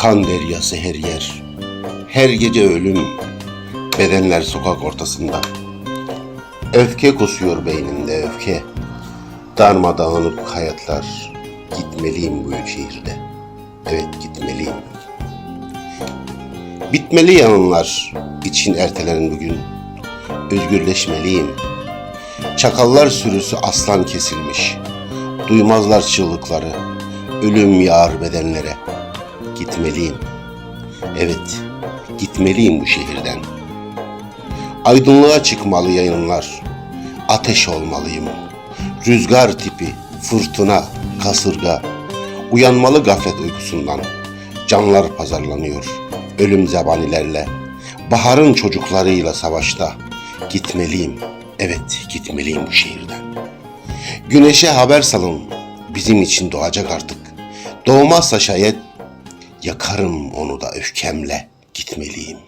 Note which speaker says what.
Speaker 1: Kan deryası her yer. Her gece ölüm. Bedenler sokak ortasında. Öfke kusuyor beynimde öfke. Darmadağınık hayatlar. Gitmeliyim bu şehirde. Evet gitmeliyim. Bitmeli yanımlar için ertelerin bugün. Özgürleşmeliyim. Çakallar sürüsü aslan kesilmiş. Duymazlar çığlıkları. Ölüm yağar bedenlere. Gitmeliyim. Evet, gitmeliyim bu şehirden. Aydınlığa çıkmalı yayınlar. Ateş olmalıyım. Rüzgar tipi, fırtına, kasırga. Uyanmalı gaflet uykusundan. Canlar pazarlanıyor. Ölüm zebanilerle. Baharın çocuklarıyla savaşta. Gitmeliyim. Evet, gitmeliyim bu şehirden. Güneşe haber salın. Bizim için doğacak artık. Doğmazsa şayet yakarım onu da öfkemle. Gitmeliyim.